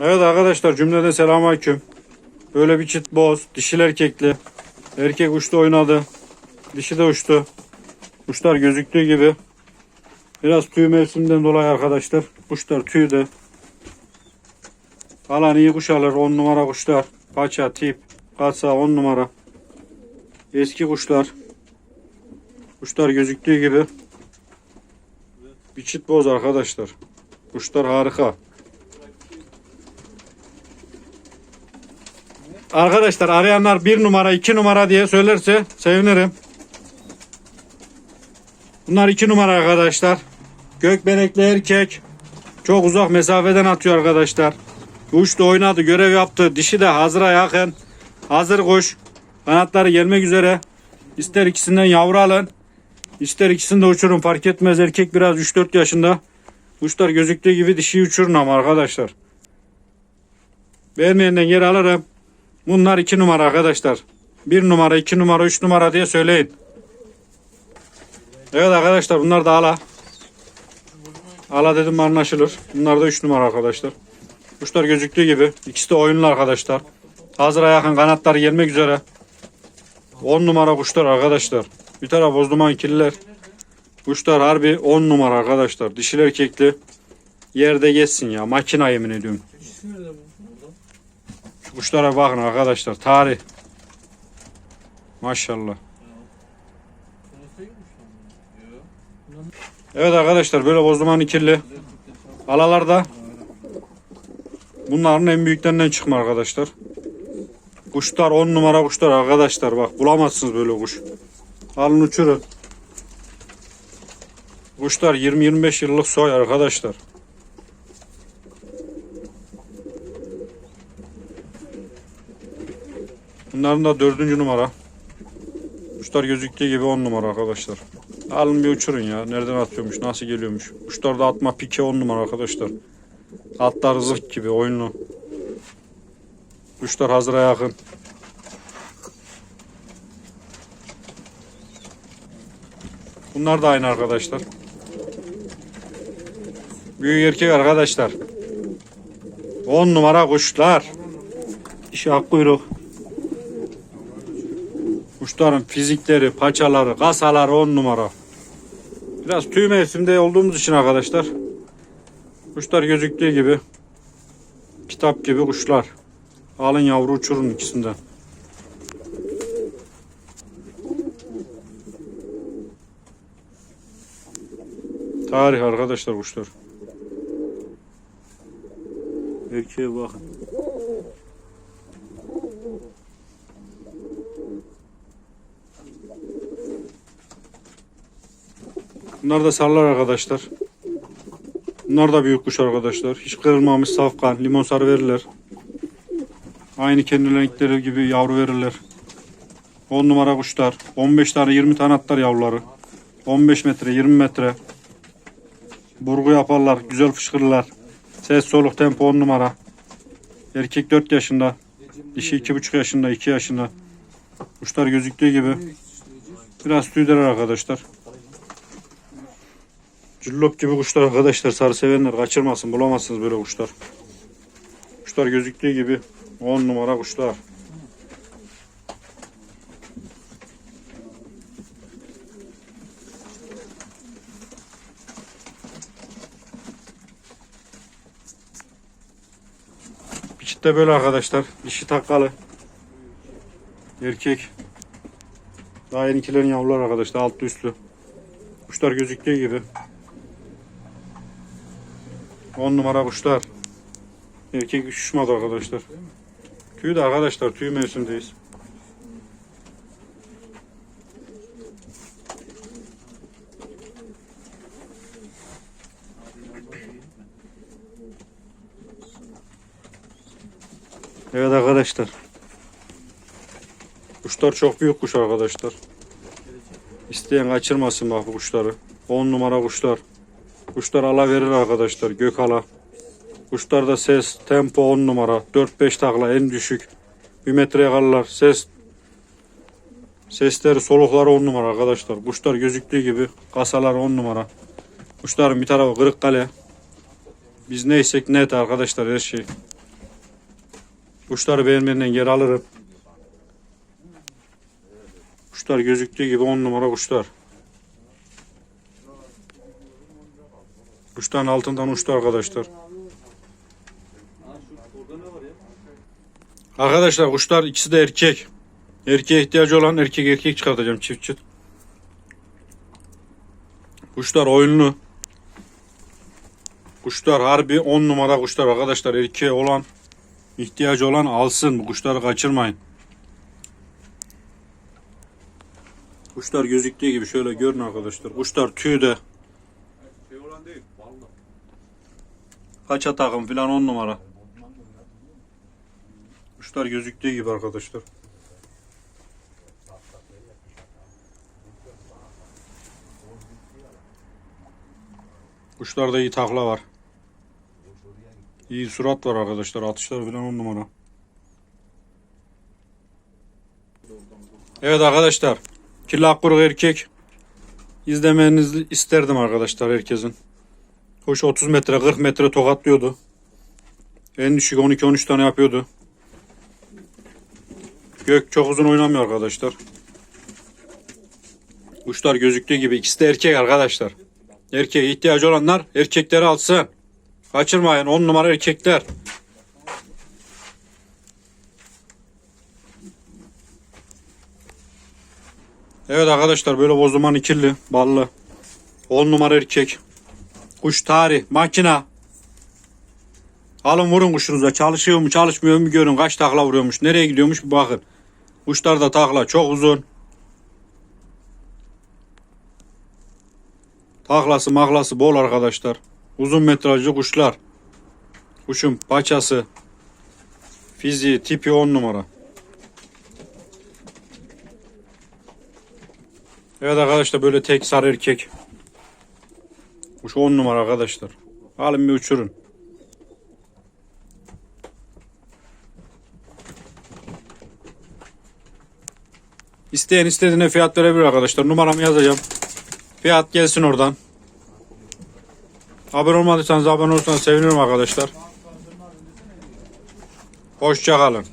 Evet arkadaşlar cümleden selamünaleyküm. Böyle bir çift boz, dişil erkekli. Erkek uçtu oynadı. Dişi de uçtu. Kuşlar gözüktüğü gibi. Biraz tüy mevsiminden dolayı arkadaşlar. Kuşlar tüyde. Alan iyi kuş alır. 10 numara kuşlar. Paça, tip, katsa 10 numara. Eski kuşlar. Kuşlar gözüktüğü gibi. Bir çift boz arkadaşlar. Kuşlar harika. Arkadaşlar arayanlar bir numara iki numara diye söylerse sevinirim. Bunlar iki numara arkadaşlar. Gökbenekli erkek. Çok uzak mesafeden atıyor arkadaşlar. Uçtu oynadı görev yaptı. Dişi de hazıra yakın. Hazır kuş. Kanatları gelmek üzere. İster ikisinden yavru alın. İster ikisini de uçurun fark etmez. Erkek biraz 3-4 yaşında. Kuşlar gözüktüğü gibi dişiyi uçurun ama arkadaşlar. Vermeyenden geri alırım. Bunlar iki numara arkadaşlar. Bir numara, iki numara, üç numara diye söyleyin. Evet arkadaşlar bunlar da ala. Ala dedim anlaşılır. Bunlar da üç numara arkadaşlar. Kuşlar gözüktüğü gibi. İkisi de oyunlu arkadaşlar. Hazıra yakın kanatları gelmek üzere. 10 numara kuşlar arkadaşlar. Bir taraf bozduman kirliler. Kuşlar harbi 10 numara arkadaşlar. Dişil erkekli. Yerde geçsin ya. Makina yemin ediyorum. Kuşlara bakın arkadaşlar. Tarih. Maşallah. Evet arkadaşlar böyle bozduman ikili. Alalarda bunların en büyüklerinden çıkma arkadaşlar. Kuşlar 10 numara kuşlar arkadaşlar. Bak bulamazsınız böyle kuş. Alın uçurun. Kuşlar 20-25 yıllık soy arkadaşlar. Bunların da dördüncü numara. Kuşlar gözüktüğü gibi 10 numara arkadaşlar. Alın bir uçurun ya. Nereden atıyormuş, nasıl geliyormuş. Kuşlar da atma pike 10 numara arkadaşlar. Atlar zırh gibi oyunlu. Kuşlar hazıra yakın. Bunlar da aynı arkadaşlar. Büyük erkek arkadaşlar. 10 numara kuşlar. İşi ak kuyruk. Kuşların fizikleri, paçaları, kasaları 10 numara. Biraz tüy mevsimde olduğumuz için arkadaşlar. Kuşlar gözüktüğü gibi. Kitap gibi kuşlar. Alın yavru uçurun ikisinden. Tarih arkadaşlar kuşlar. Erkeğe bakın. Bunlar da sarılar arkadaşlar. Bunlar da büyük kuş arkadaşlar. Hiç kırılmamış safkan. Limon sarı verirler. Aynı kendi renkleri gibi yavru verirler. 10 numara kuşlar. 15 tane 20 tane atlar yavruları. 15 metre 20 metre. Burgu yaparlar. Güzel fışkırırlar. Ses soluk tempo 10 numara. Erkek 4 yaşında. Dişi 2,5 yaşında 2 yaşında. Kuşlar gözüktüğü gibi. Biraz tüyler arkadaşlar. Cüllop gibi kuşlar arkadaşlar. Sarı sevenler kaçırmasın. Bulamazsınız böyle kuşlar. Kuşlar gözüktüğü gibi 10 numara kuşlar. Bir çift de böyle arkadaşlar. Dişi takkalı. Erkek. Daha yenikilerin yavrular arkadaşlar. Altlı üstlü. Kuşlar gözüktüğü gibi. 10 numara kuşlar. Erkek uçuşmadı arkadaşlar. Tüy de arkadaşlar tüy mevsimdeyiz. Evet arkadaşlar. Kuşlar çok büyük kuş arkadaşlar. İsteyen kaçırmasın bak bu kuşları. 10 numara kuşlar. Kuşlar ala verir arkadaşlar. Gök ala. Kuşlarda ses, tempo 10 numara. 4-5 takla en düşük. 1 metreye kalırlar. Ses Sesleri, solukları 10 numara arkadaşlar. Kuşlar gözüktüğü gibi. Kasalar 10 numara. Kuşların bir tarafı kırık kale. Biz neysek net arkadaşlar her şey. Kuşları beğenmenden geri alırım. Kuşlar gözüktüğü gibi 10 numara kuşlar. Kuşların altından uçtu arkadaşlar. Arkadaşlar kuşlar ikisi de erkek. Erkeğe ihtiyacı olan erkek erkek çıkartacağım çift çift. Kuşlar oyunlu. Kuşlar harbi 10 numara kuşlar arkadaşlar. Erkeğe olan ihtiyacı olan alsın. Bu kuşları kaçırmayın. Kuşlar gözüktüğü gibi şöyle görün arkadaşlar. Kuşlar tüyde. Şey Kaça takım filan 10 numara. Kuşlar gözüktüğü gibi arkadaşlar. Kuşlarda iyi takla var. İyi surat var arkadaşlar. Atışlar filan 10 numara. Evet arkadaşlar. Killa kuru erkek. İzlemenizi isterdim arkadaşlar herkesin. Hoş 30 metre 40 metre tokatlıyordu. En düşük 12-13 tane yapıyordu. Gök çok uzun oynamıyor arkadaşlar. Kuşlar gözüktüğü gibi ikisi de erkek arkadaşlar. Erkeğe ihtiyacı olanlar erkekleri alsın. Kaçırmayın 10 numara erkekler. Evet arkadaşlar böyle bozuman ikili ballı. 10 numara erkek. Kuş tarih, makina. Alın vurun kuşunuza. Çalışıyor mu çalışmıyor mu görün. Kaç takla vuruyormuş. Nereye gidiyormuş bir bakın. Kuşlar da takla çok uzun. Taklası maklası bol arkadaşlar. Uzun metrajlı kuşlar. Kuşun paçası. Fiziği tipi 10 numara. Evet arkadaşlar böyle tek sarı erkek. Kuş 10 numara arkadaşlar. Alın bir uçurun. İsteyen istediğine fiyat verebilir arkadaşlar. Numaramı yazacağım. Fiyat gelsin oradan. Abone olmadıysanız abone olursanız sevinirim arkadaşlar. Hoşçakalın.